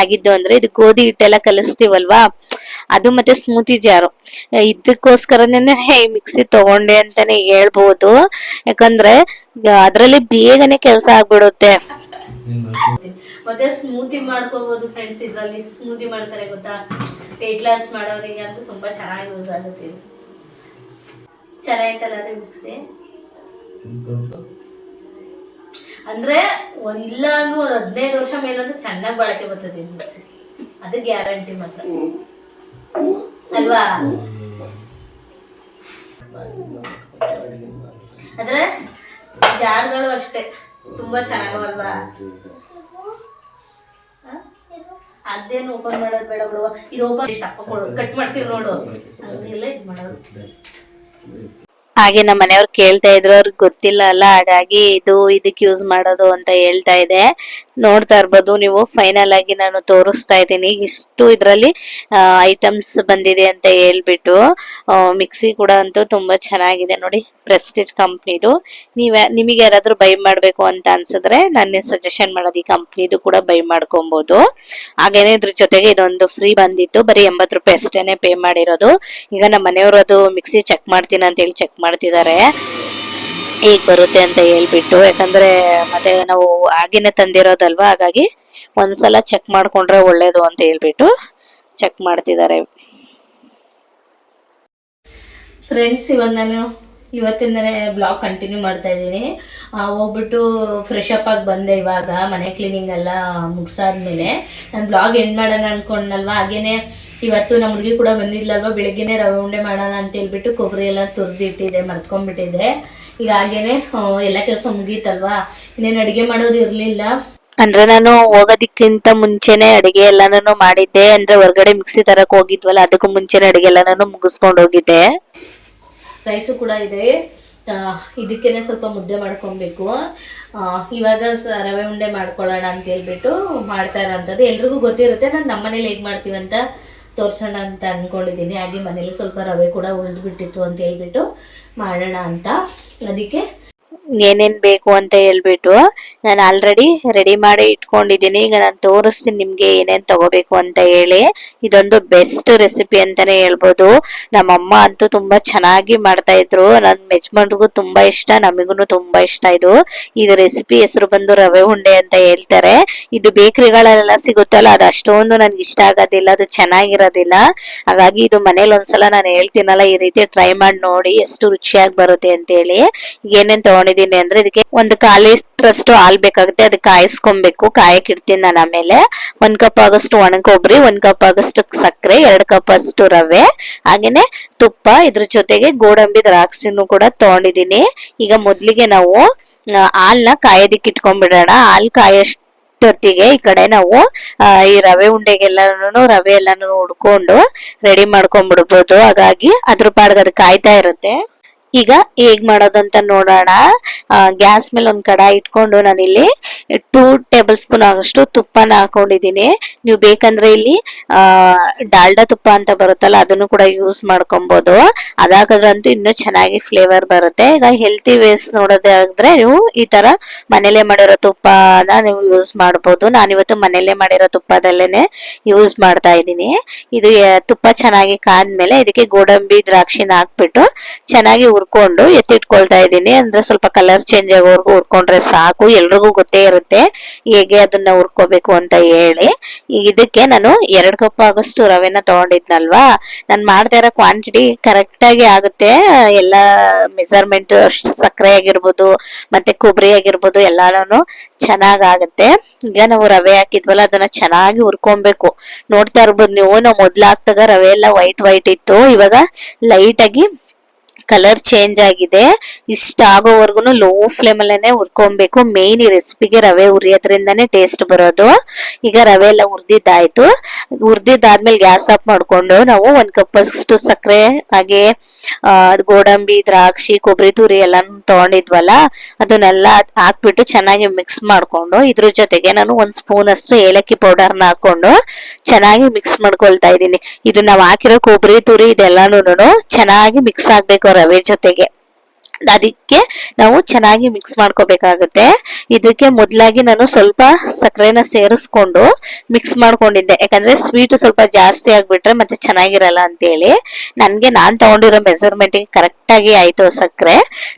ಆಗಿದ್ದು ಅಂದ್ರೆ ಇದು ಗೋಧಿ ಹಿಟ್ಟೆಲ್ಲ ಕಲಿಸ್ತೀವಲ್ವಾ? ಅದು ಮತ್ತೆ ಸ್ಮೂತಿ ಜಾರು. ಇದಕ್ಕೋಸ್ಕರನೇ ಈ ಮಿಕ್ಸಿ ತಗೊಂಡೆ ಅಂತಾನೆ ಹೇಳ್ಬೋದು. ಯಾಕಂದ್ರೆ ಅದರಲ್ಲಿ ಬೇಗನೆ ಕೆಲಸ ಆಗ್ಬಿಡುತ್ತೆ. ಮತ್ತೆ ಸ್ಮೂತಿ ಮಾಡ್ಕೋಬಹುದು ಫ್ರೆಂಡ್ಸ್ ಇದ್ರಲ್ಲಿ. ಸ್ಮೂತಿ ಮಾಡ್ತಾರೆ ಗೊತ್ತಾ? ವೆಯ್ಟ್ ಲಾಸ್ ಮಾಡೋರಿಗೆ ಅಂತೂ ತುಂಬಾ ಚೆನ್ನಾಗಿ ಯೂಸ್ ಆಗುತ್ತೆ. ಚೆನ್ನಾಗಿತ್ತಲ್ಲ ಅದೇ ಮಿಕ್ಸಿ? ಅಂದ್ರೆ ಇಲ್ಲ ಅನ್ನೋ ಒಂದ್ ಹದಿನೈದು ವರ್ಷ ಮೇಲಂತೂ ಚೆನ್ನಾಗಿ ಬಳಕೆ ಬರ್ತದೆ ಮಿಕ್ಸಿ. ಅದು ಗ್ಯಾರಂಟಿ ಮಾತ್ರ. ಅಲ್ವಾ? ಆದ್ರೆ ಜಾರ್ಗಳು ಅಷ್ಟೇ, ತುಂಬಾ ಚೆನ್ನಾಗಲ್ವಾ ಅದೇನು ಓಪನ್ ಮಾಡೋದು ಬೇಡ ಬಿಡುವ. ಇದು ಓಪನ್ ಕಟ್ ಮಾಡ್ತೀವಿ ನೋಡು. ಹಂಗಿಲ್ಲ ಇದು ಮಾಡೋದು. ಹಾಗೆ ನಮ್ಮ ಮನೆಯವ್ರು ಕೇಳ್ತಾ ಇದ್ರು, ಅವ್ರಿಗೆ ಗೊತ್ತಿಲ್ಲ ಅಲ್ಲ, ಹಾಗಾಗಿ ಇದು ಇದಕ್ಕೆ ಯೂಸ್ ಮಾಡೋದು ಅಂತ ಹೇಳ್ತಾ ಇದೆ. ನೋಡ್ತಾ ಇರ್ಬೋದು. ನೀವು ಫೈನಲ್ ಆಗಿ ನಾನು ತೋರಿಸ್ತಾ ಇದ್ದೀನಿ. ಇಷ್ಟು ಇದರಲ್ಲಿ ಐಟಮ್ಸ್ ಬಂದಿದೆ ಅಂತ ಹೇಳ್ಬಿಟ್ಟು ಮಿಕ್ಸಿ ಕೂಡ ಅಂತೂ ತುಂಬಾ ಚೆನ್ನಾಗಿದೆ ನೋಡಿ. ಪ್ರೆಸ್ಟೀಜ್ ಕಂಪ್ನಿದು ನೀವ್ ನಿಮಗೆ ಯಾರಾದ್ರೂ ಬೈ ಮಾಡಬೇಕು ಅಂತ ಅನ್ಸಿದ್ರೆ ನಾನು ಸಜೆಷನ್ ಮಾಡೋದು ಈ ಕಂಪ್ನಿದು ಕೂಡ ಬೈ ಮಾಡ್ಕೊಬಹುದು ಹಾಗೇನೆ ಇದ್ರ ಜೊತೆಗೆ ಇದೊಂದು ಫ್ರೀ ಬಂದಿತ್ತು. ಬರೀ ಎಂಬತ್ತು ರೂಪಾಯಿ ಅಷ್ಟೇನೆ ಪೇ ಮಾಡಿರೋದು. ಈಗ ನಮ್ಮ ಮನೆಯವರು ಅದು ಮಿಕ್ಸಿ ಚೆಕ್ ಮಾಡ್ತೀನಿ ಅಂತ ಹೇಳಿ ಚೆಕ್ ಮಾಡ್ತಿದ್ದಾರೆ. ಹೇಗ್ ಬರುತ್ತೆ ಅಂತ ಹೇಳ್ಬಿಟ್ಟು, ಯಾಕಂದ್ರೆ ಮತ್ತೆ ನಾವು ಆಗಿನೇ ತಂದಿರೋದಲ್ವಾ, ಹಾಗಾಗಿ ಒಂದ್ಸಲ ಚೆಕ್ ಮಾಡ್ಕೊಂಡ್ರೆ ಒಳ್ಳೇದು ಅಂತ ಹೇಳ್ಬಿಟ್ಟು ಚೆಕ್ ಮಾಡ್ತಿದ್ದಾರೆ. ಫ್ರೆಂಡ್ಸ್ ಇವಾಗ ನಾನು ಇವತ್ತಿಂದನೇ ಬ್ಲಾಗ್ ಕಂಟಿನ್ಯೂ ಮಾಡ್ತಾ ಇದ್ದೀನಿ. ಹೋಗ್ಬಿಟ್ಟು ಫ್ರೆಶ್ ಅಪ್ ಆಗಿ ಬಂದೆ ಇವಾಗ, ಮನೆ ಕ್ಲೀನಿಂಗ್ ಎಲ್ಲ ಮುಗಿಸಾದ್ಮೇಲೆ. ನಾನು ಬ್ಲಾಗ್ ಎಂಡ್ ಮಾಡೋಣ ಅನ್ಕೊಂಡಲ್ವಾ ಹಾಗೇನೆ ಇವತ್ತು ನಮ್ಮ ಹುಡುಗಿ ಕೂಡ ಬಂದಿದ್ಲಲ್ವಾ? ಬೆಳಿಗ್ಗೆನೆ ರವೆ ಉಂಡೆ ಮಾಡೋಣ ಅಂತ ಹೇಳ್ಬಿಟ್ಟು ಕೊಬ್ಬರಿ ಎಲ್ಲ ತುರಿದಿಟ್ಟಿದ್ದೆ ಮರ್ತ್ಕೊಂಡ್ಬಿಟ್ಟಿದ್ದೆ ಈಗ ಹಾಗೇನೆ ಎಲ್ಲ ಕೆಲಸ ಮುಗೀತಲ್ವಾ? ಇನ್ನೇನು ಅಡುಗೆ ಮಾಡೋದು ಇರಲಿಲ್ಲ. ಅಂದ್ರೆ ನಾನು ಹೋಗೋದಕ್ಕಿಂತ ಮುಂಚೆನೆ ಅಡಿಗೆ ಎಲ್ಲಾನು ಮಾಡಿದ್ದೆ. ಅಂದ್ರೆ ಹೊರಗಡೆ ಮಿಕ್ಸಿ ತರಕ್ ಹೋಗಿದ್ವಲ್ಲ, ಅದಕ್ಕೂ ಮುಂಚೆನೆ ಅಡಿಗೆ ಎಲ್ಲಾನು ಮುಗಿಸ್ಕೊಂಡು ಹೋಗಿದ್ದೆ. ರೈಸು ಕೂಡ ಇದೆ. ಇದಕ್ಕೇನೆ ಸ್ವಲ್ಪ ಮುದ್ದೆ ಮಾಡ್ಕೊಬೇಕು. ಇವಾಗ ರವೆ ಉಂಡೆ ಮಾಡ್ಕೊಳ್ಳೋಣ ಅಂತ ಹೇಳ್ಬಿಟ್ಟು ಮಾಡ್ತಾ ಇರೋಂಥದ್ದು. ಎಲ್ರಿಗೂ ಗೊತ್ತಿರುತ್ತೆ, ನಾನು ನಮ್ಮ ಮನೇಲಿ ಹೇಗೆ ಮಾಡ್ತೀವಿ ಅಂತ ತೋರ್ಸೋಣ ಅಂತ ಅಂದ್ಕೊಂಡಿದ್ದೀನಿ ಹಾಗೆ ಮನೇಲಿ ಸ್ವಲ್ಪ ರವೆ ಕೂಡ ಉಳಿದ್ಬಿಟ್ಟಿತ್ತು ಅಂತ ಹೇಳ್ಬಿಟ್ಟು ಮಾಡೋಣ ಅಂತ. ಅದಕ್ಕೆ ಏನೇನ್ ಬೇಕು ಅಂತ ಹೇಳ್ಬಿಟ್ಟು ನಾನು ಆಲ್ರೆಡಿ ರೆಡಿ ಮಾಡಿ ಇಟ್ಕೊಂಡಿದ್ದೀನಿ. ಈಗ ನಾನು ತೋರಿಸ್ತೀನಿ ನಿಮ್ಗೆ ಏನೇನ್ ತಗೋಬೇಕು ಅಂತ ಹೇಳಿ. ಇದೊಂದು ಬೆಸ್ಟ್ ರೆಸಿಪಿ ಅಂತಾನೆ ಹೇಳ್ಬೋದು. ನಮ್ಮಮ್ಮ ಅಂತೂ ತುಂಬಾ ಚೆನ್ನಾಗಿ ಮಾಡ್ತಾ ಇದ್ರು. ನನ್ನ ಯಜಮಾನ್ರಿಗೂ ತುಂಬಾ ಇಷ್ಟ ನಮಗೂ ತುಂಬಾ ಇಷ್ಟ ಇದು. ಇದು ರೆಸಿಪಿ ಹೆಸರು ಬಂದು ರವೆ ಉಂಡೆ ಅಂತ ಹೇಳ್ತಾರೆ. ಇದು ಬೇಕರಿಗಳೆಲ್ಲ ಸಿಗುತ್ತಲ್ಲ, ಅದು ಅಷ್ಟೊಂದು ನನ್ಗೆ ಇಷ್ಟ ಆಗೋದಿಲ್ಲ, ಅದು ಚೆನ್ನಾಗಿರೋದಿಲ್ಲ. ಹಾಗಾಗಿ ಇದು ಮನೇಲಿ ಒಂದ್ಸಲ ನಾನು ಹೇಳ್ತೀನಲ್ಲ, ಈ ರೀತಿ ಟ್ರೈ ಮಾಡಿ ನೋಡಿ, ಎಷ್ಟು ರುಚಿಯಾಗಿ ಬರುತ್ತೆ ಅಂತ ಹೇಳಿ ಏನೇನ್ ತಗೊಂಡಿದ್ದೀನಿ ಅಂದ್ರೆ ಇದಕ್ಕೆ ಒಂದು ಖಾಲಿ ಅಷ್ಟು ಹಾಲ್ ಬೇಕಾಗುತ್ತೆ, ಅದಕ್ಕೆ ಕಾಯಿಸ್ಕೊಬೇಕು. ಕಾಯಕ್ ಇಡ್ತೀನಿ ನಾನು ಆಮೇಲೆ. ಒಂದ್ ಕಪ್ ಆಗಷ್ಟು ಒಣ ಕೊಬ್ಬರಿ ಒಂದ್ ಕಪ್ ಆಗಷ್ಟು ಸಕ್ಕರೆ, ಎರಡ್ ಕಪ್ ಅಷ್ಟು ರವೆ, ಹಾಗೇನೆ ತುಪ್ಪ. ಇದ್ರ ಜೊತೆಗೆ ಗೋಡಂಬಿ ದ್ರಾಕ್ಷಿನೂ ಕೂಡ ತಗೊಂಡಿದ್ದೀನಿ. ಈಗ ಮೊದ್ಲಿಗೆ ನಾವು ಹಾಲ್ನ ಕಾಯೋದಿಕ್ ಇಟ್ಕೊಂಡ್ಬಿಡೋಣ. ಹಾಲ್ ಕಾಯಷ್ಟು ಹೊತ್ತಿಗೆ ಈ ಕಡೆ ನಾವು ಈ ರವೆ ಉಂಡೆಗೆಲ್ಲಾನು ರವೆ ಎಲ್ಲಾನು ಹುಡ್ಕೊಂಡು ರೆಡಿ ಮಾಡ್ಕೊಂಡ್ಬಿಡ್ಬೋದು. ಹಾಗಾಗಿ ಅದ್ರ ಪಾಡ್ಗೆ ಅದು ಕಾಯ್ತಾ ಇರುತ್ತೆ. ಈಗ ಹೇಗ್ ಮಾಡೋದಂತ ನೋಡೋಣ. ಗ್ಯಾಸ್ ಮೇಲೆ ಒಂದ್ ಕಡಾಯಿ ಇಟ್ಕೊಂಡು ನಾನಿಲ್ಲಿ ಟೂ ಟೇಬಲ್ ಸ್ಪೂನ್ ಆಗಷ್ಟು ತುಪ್ಪನ ಹಾಕೊಂಡಿದೀನಿ ನೀವು ಬೇಕಂದ್ರೆ ಇಲ್ಲಿ ಡಾಲ್ಡಾ ತುಪ್ಪ ಅಂತ ಬರುತ್ತಲ್ಲ ಅದನ್ನು ಕೂಡ ಯೂಸ್ ಮಾಡ್ಕೊಬಹುದು ಅದಾಗದ್ರಂತೂ ಇನ್ನೂ ಚೆನ್ನಾಗಿ ಫ್ಲೇವರ್ ಬರುತ್ತೆ. ಈಗ ಹೆಲ್ತಿ ವೇಸ್ ನೋಡೋದಾದ್ರೆ ನೀವು ಈ ತರ ಮನೇಲೆ ಮಾಡಿರೋ ತುಪ್ಪನ ನೀವು ಯೂಸ್ ಮಾಡ್ಬೋದು. ನಾನಿವತ್ತು ಮನೇಲೆ ಮಾಡಿರೋ ತುಪ್ಪದಲ್ಲೇನೆ ಯೂಸ್ ಮಾಡ್ತಾ ಇದ್ದೀನಿ. ಇದು ತುಪ್ಪ ಚೆನ್ನಾಗಿ ಕಾದ್ಮೇಲೆ ಇದಕ್ಕೆ ಗೋಡಂಬಿ, ದ್ರಾಕ್ಷಿನ ಹಾಕ್ಬಿಟ್ಟು ಚೆನ್ನಾಗಿ ಹುರ್ಕೊಂಡು ಎತ್ತಿಟ್ಕೊಳ್ತಾ ಇದ್ದೀನಿ. ಅಂದ್ರೆ ಸ್ವಲ್ಪ ಕಲರ್ ಚೇಂಜ್ ಆಗೋವರೆಗೂ ಹುರ್ಕೊಂಡ್ರೆ ಸಾಕು. ಎಲ್ರಿಗೂ ಗೊತ್ತೇ ಇರುತ್ತೆ ಹೇಗೆ ಅದನ್ನ ಹುರ್ಕೋಬೇಕು ಅಂತ ಹೇಳಿ. ಇದಕ್ಕೆ ನಾನು ಎರಡು ಕಪ್ ಆಗಷ್ಟು ರವೆನ ತಗೊಂಡಿದ್ನಲ್ವಾ? ನಾನು ಮಾಡ್ತಾ ಇರೋ ಕ್ವಾಂಟಿಟಿ ಕರೆಕ್ಟ್ ಆಗಿ ಆಗುತ್ತೆ. ಎಲ್ಲ ಮೆಸರ್ಮೆಂಟ್ ಸಕ್ಕರೆ ಆಗಿರ್ಬೋದು, ಮತ್ತೆ ಕೊಬ್ಬರಿ ಆಗಿರ್ಬೋದು ಎಲ್ಲಾನು ಚೆನ್ನಾಗ್ ಆಗುತ್ತೆ. ಈಗ ನಾವು ರವೆ ಹಾಕಿದ್ವಲ್ಲ, ಅದನ್ನ ಚೆನ್ನಾಗಿ ಹುರ್ಕೊಬೇಕು. ನೋಡ್ತಾ ಇರ್ಬೋದು ನೀವು. ನಾವು ಮೊದ್ಲು ರವೆ ಎಲ್ಲ ವೈಟ್ ವೈಟ್ ಇತ್ತು. ಇವಾಗ ಲೈಟ್ ಆಗಿ ಕಲರ್ ಚೇಂಜ್ ಆಗಿದೆ. ಇಷ್ಟ ಆಗೋವರೆಗೂ ಲೋ ಫ್ಲೇಮ್ ಅಲ್ಲೇನೆ ಹುರ್ಕೊಬೇಕು. ಮೇನ್ ಈ ರೆಸಿಪಿಗೆ ರವೆ ಹುರಿಯೋದ್ರಿಂದಾನೇ ಟೇಸ್ಟ್ ಬರೋದು. ಈಗ ರವೆ ಎಲ್ಲ ಹುರಿದಿದ್ದಾಯ್ತು. ಹುರಿದಿದ್ದಾದ್ಮೇಲೆ ಗ್ಯಾಸ್ ಆಫ್ ಮಾಡ್ಕೊಂಡು ನಾವು ಒಂದ್ ಕಪ್ ಅಷ್ಟು ಸಕ್ಕರೆ, ಹಾಗೆ ಗೋಡಂಬಿ, ದ್ರಾಕ್ಷಿ ಕೊಬ್ಬರಿ ತುರಿ ಎಲ್ಲ ತಗೊಂಡಿದ್ವಲ್ಲ, ಅದನ್ನೆಲ್ಲ ಹಾಕ್ಬಿಟ್ಟು ಚೆನ್ನಾಗಿ ಮಿಕ್ಸ್ ಮಾಡ್ಕೊಂಡು ಇದ್ರ ಜೊತೆಗೆ ನಾನು ಒಂದ್ ಸ್ಪೂನ್ ಅಷ್ಟು ಏಲಕ್ಕಿ ಪೌಡರ್ನ ಹಾಕೊಂಡು ಚೆನ್ನಾಗಿ ಮಿಕ್ಸ್ ಮಾಡ್ಕೊಳ್ತಾ ಇದ್ದೀನಿ. ಇದು ನಾವು ಹಾಕಿರೋ ಕೊಬ್ಬರಿ ತುರಿ ಇದೆಲ್ಲಾನು ಚೆನ್ನಾಗಿ ಮಿಕ್ಸ್ ಆಗ್ಬೇಕು ರವೆ ಜೊತೆಗೆ. ಅದಕ್ಕೆ ನಾವು ಚೆನ್ನಾಗಿ ಮಿಕ್ಸ್ ಮಾಡ್ಕೋಬೇಕಾಗುತ್ತೆ. ಇದಕ್ಕೆ ಮೊದಲಾಗಿ ನಾನು ಸ್ವಲ್ಪ ಸಕ್ಕರೆನ ಸೇರಿಸ್ಕೊಂಡು ಮಿಕ್ಸ್ ಮಾಡ್ಕೊಂಡಿದ್ದೆ. ಯಾಕಂದ್ರೆ ಸ್ವೀಟ್ ಸ್ವಲ್ಪ ಜಾಸ್ತಿ ಆಗ್ಬಿಟ್ರೆ ಮತ್ತೆ ಚೆನ್ನಾಗಿರಲ್ಲ ಅಂತೇಳಿ. ನನಗೆ ನಾನು ತಗೊಂಡಿರೋ ಮೆಸರ್ಮೆಂಟಿಗೆ ಕರೆಕ್ಟಾಗಿ ಆಯಿತು ಸಕ್ಕರೆ.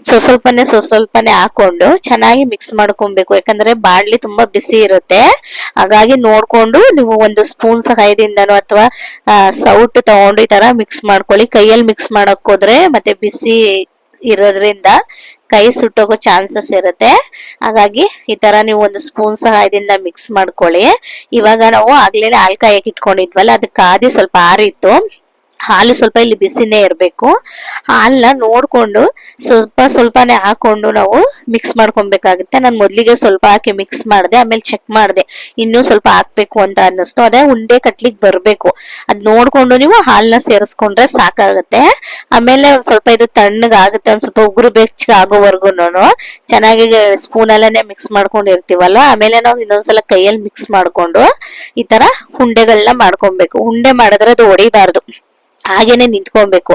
ಸೊ ಸ್ವಲ್ಪನೇ ಸೊ ಸ್ವಲ್ಪನೇ ಹಾಕೊಂಡು ಚೆನ್ನಾಗಿ ಮಿಕ್ಸ್ ಮಾಡ್ಕೊಬೇಕು. ಯಾಕಂದ್ರೆ ಬಾಣಲಿ ತುಂಬಾ ಬಿಸಿ ಇರುತ್ತೆ. ಹಾಗಾಗಿ ನೋಡ್ಕೊಂಡು ನೀವು ಒಂದು ಸ್ಪೂನ್ ಸಹಾಯದಿಂದನೋ ಅಥವಾ ಸೌಟ್ ತಗೊಂಡು ಈ ತರ ಮಿಕ್ಸ್ ಮಾಡ್ಕೊಳ್ಳಿ. ಕೈಯಲ್ಲಿ ಮಿಕ್ಸ್ ಮಾಡಕ್ ಹೋದ್ರೆ ಮತ್ತೆ ಬಿಸಿ ಇರೋದ್ರಿಂದ ಕೈ ಸುಟ್ಟೋಗೋ ಚಾನ್ಸಸ್ ಇರುತ್ತೆ. ಹಾಗಾಗಿ ಈ ತರ ನೀವು ಒಂದು ಸ್ಪೂನ್ ಸಹಾಯದಿಂದ ಮಿಕ್ಸ್ ಮಾಡ್ಕೊಳ್ಳಿ. ಇವಾಗ ನಾವು ಆಗ್ಲೇನೆ ಹಾಲ್ ಕಾಯಕ್ ಇಟ್ಕೊಂಡಿದ್ವಲ್ಲ, ಅದಕ್ಕೆ ಕಾದಿ ಸ್ವಲ್ಪ ಆರಿತ್ತು. ಹಾಲು ಸ್ವಲ್ಪ ಇಲ್ಲಿ ಬಿಸಿನೇ ಇರಬೇಕು. ಹಾಲನ್ನ ನೋಡಿಕೊಂಡು ಸ್ವಲ್ಪ ಸ್ವಲ್ಪನೇ ಹಾಕೊಂಡು ನಾವು ಮಿಕ್ಸ್ ಮಾಡ್ಕೊಬೇಕಾಗುತ್ತೆ. ನಾನು ಮೊದಲಿಗೆ ಸ್ವಲ್ಪ ಹಾಕಿ ಮಿಕ್ಸ್ ಮಾಡಿದೆ, ಆಮೇಲೆ ಚೆಕ್ ಮಾಡಿದೆ. ಇನ್ನೂ ಸ್ವಲ್ಪ ಹಾಕ್ಬೇಕು ಅಂತ ಅನ್ನಿಸ್ತು. ಅದೇ ಉಂಡೆ ಕಟ್ಲಿಕ್ಕೆ ಬರಬೇಕು. ಅದು ನೋಡಿಕೊಂಡು ನೀವು ಹಾಲನ್ನ ಸೇರಿಸ್ಕೊಂಡ್ರೆ ಸಾಕಾಗುತ್ತೆ. ಆಮೇಲೆ ಒಂದು ಸ್ವಲ್ಪ ಇದು ತಣ್ಣಗಾಗುತ್ತೆ ಒಂದು ಸ್ವಲ್ಪ ಉಗುರು ಬೆಚ್ಚಗೆ ಆಗೋವರೆಗೂ ಚೆನ್ನಾಗಿ ಸ್ಪೂನಲ್ಲೇ ಮಿಕ್ಸ್ ಮಾಡ್ಕೊಂಡಿರ್ತೀವಲ್ಲ ಆಮೇಲೆ ನಾವು ಇನ್ನೊಂದ್ಸಲ ಕೈಯಲ್ಲಿ ಮಿಕ್ಸ್ ಮಾಡಿಕೊಂಡು ಈ ತರ ಉಂಡೆಗಳನ್ನ ಮಾಡ್ಕೊಬೇಕು. ಉಂಡೆ ಮಾಡಿದ್ರೆ ಅದು ಹೊಡಿಬಾರ್ದು ಹಾಗೇನೆ ನಿಂತ್ಕೊಬೇಕು.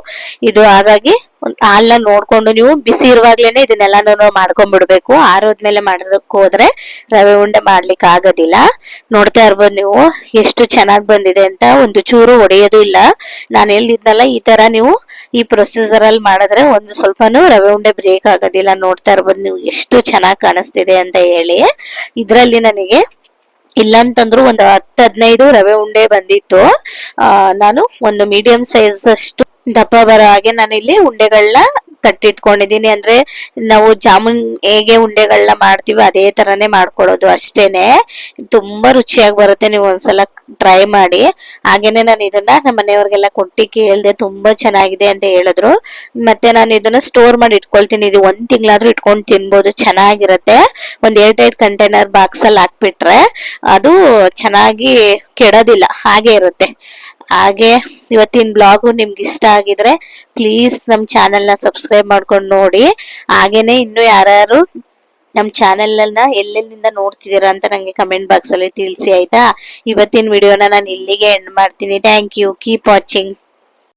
ಇದು ಹಾಗಾಗಿ ಹಾಲ್ನ ನೋಡ್ಕೊಂಡು ನೀವು ಬಿಸಿ ಇರುವಾಗ್ಲೇನೆ ಇದನ್ನೆಲ್ಲಾನು ಮಾಡ್ಕೊಂಡ್ಬಿಡ್ಬೇಕು ಆರೋದ್ಮೇಲೆ ಮಾಡೋದಕ್ಕೆ ಹೋದ್ರೆ ರವೆ ಉಂಡೆ ಮಾಡ್ಲಿಕ್ಕೆ ಆಗೋದಿಲ್ಲ ನೋಡ್ತಾ ಇರ್ಬೋದು ನೀವು ಎಷ್ಟು ಚೆನ್ನಾಗಿ ಬಂದಿದೆ ಅಂತ ಒಂದು ಚೂರು ಒಡೆಯೋದು ಇಲ್ಲ. ನಾನು ಹೇಳಿದ್ನಲ್ಲ ಈ ತರ ನೀವು ಈ ಪ್ರೊಸೀಜರ್ ಅಲ್ಲಿ ಮಾಡಿದ್ರೆ ಒಂದು ಸ್ವಲ್ಪನೂ ರವೆ ಉಂಡೆ ಬ್ರೇಕ್ ಆಗೋದಿಲ್ಲ. ನೋಡ್ತಾ ಇರ್ಬೋದು ನೀವು ಎಷ್ಟು ಚೆನ್ನಾಗಿ ಕಾಣಿಸ್ತಿದೆ ಅಂತ ಹೇಳಿ. ಇದರಲ್ಲಿ ನನಗೆ ಇಲ್ಲ ಅಂತಂದ್ರು ಒಂದು ಹತ್ತು ಹದಿನೈದು ರವೆ ಉಂಡೆ ಬಂದಿತ್ತು. ನಾನು ಒಂದು ಮೀಡಿಯಂ ಸೈಜ್ ಅಷ್ಟು ದಪ್ಪ ಬರೋ ಹಾಗೆ ನಾನಿಲ್ಲಿ ಉಂಡೆಗಳನ್ನ ಕಟ್ಟಿಟ್ಕೊಂಡಿದೀನಿ ಅಂದ್ರೆ ನಾವು ಜಾಮೂನ್ ಹೇಗೆ ಉಂಡೆಗಳನ್ನ ಮಾಡ್ತೀವಿ ಅದೇ ತರನೇ ಮಾಡ್ಕೊಡೋದು ಅಷ್ಟೇನೆ. ತುಂಬಾ ರುಚಿಯಾಗಿ ಬರುತ್ತೆ, ನೀವು ಒಂದ್ಸಲ ಟ್ರೈ ಮಾಡಿ. ಹಾಗೇನೆ ನಾನು ಇದನ್ನ ನಮ್ಮ ಮನೆಯವ್ರಿಗೆಲ್ಲ ಕೊಟ್ಟಿ ಕೇಳಿದೆ ತುಂಬಾ ಚೆನ್ನಾಗಿದೆ ಅಂತ ಹೇಳಿದ್ರು. ಮತ್ತೆ ನಾನು ಇದನ್ನ ಸ್ಟೋರ್ ಮಾಡಿ ಇಟ್ಕೊಳ್ತೀನಿ. ಇದು ಒಂದ್ ತಿಂಗಳಾದ್ರೂ ಇಟ್ಕೊಂಡು ತಿನ್ಬೋದು, ಚೆನ್ನಾಗಿರತ್ತೆ. ಒಂದ್ ಏರ್ ಟೈಟ್ ಕಂಟೈನರ್ ಬಾಕ್ಸ್ ಅಲ್ಲಿ ಹಾಕ್ಬಿಟ್ರೆ ಅದು ಚೆನ್ನಾಗಿ ಕೆಡೋದಿಲ್ಲ, ಹಾಗೆ ಇರುತ್ತೆ. ಹಾಗೆ ಇವತ್ತಿನ ಬ್ಲಾಗು ನಿಮ್ಗೆ ಇಷ್ಟ ಆಗಿದ್ರೆ ಪ್ಲೀಸ್ ನಮ್ಮ ಚಾನೆಲ್ನ ಸಬ್ಸ್ಕ್ರೈಬ್ ಮಾಡ್ಕೊಂಡು ನೋಡಿ. ಹಾಗೇನೆ ಇನ್ನು ಯಾರ್ಯಾರು ನಮ್ಮ ಚಾನೆಲ್ನ ಎಲ್ಲೆಲ್ಲಿಂದ ನೋಡ್ತಿದ್ದೀರಾ ಅಂತ ನಂಗೆ ಕಮೆಂಟ್ ಬಾಕ್ಸಲ್ಲಿ ತಿಳಿಸಿ ಆಯ್ತಾ? ಇವತ್ತಿನ ವಿಡಿಯೋನ ನಾನು ಇಲ್ಲಿಗೆ ಎಂಡ್ ಮಾಡ್ತೀನಿ. Thank you keep watching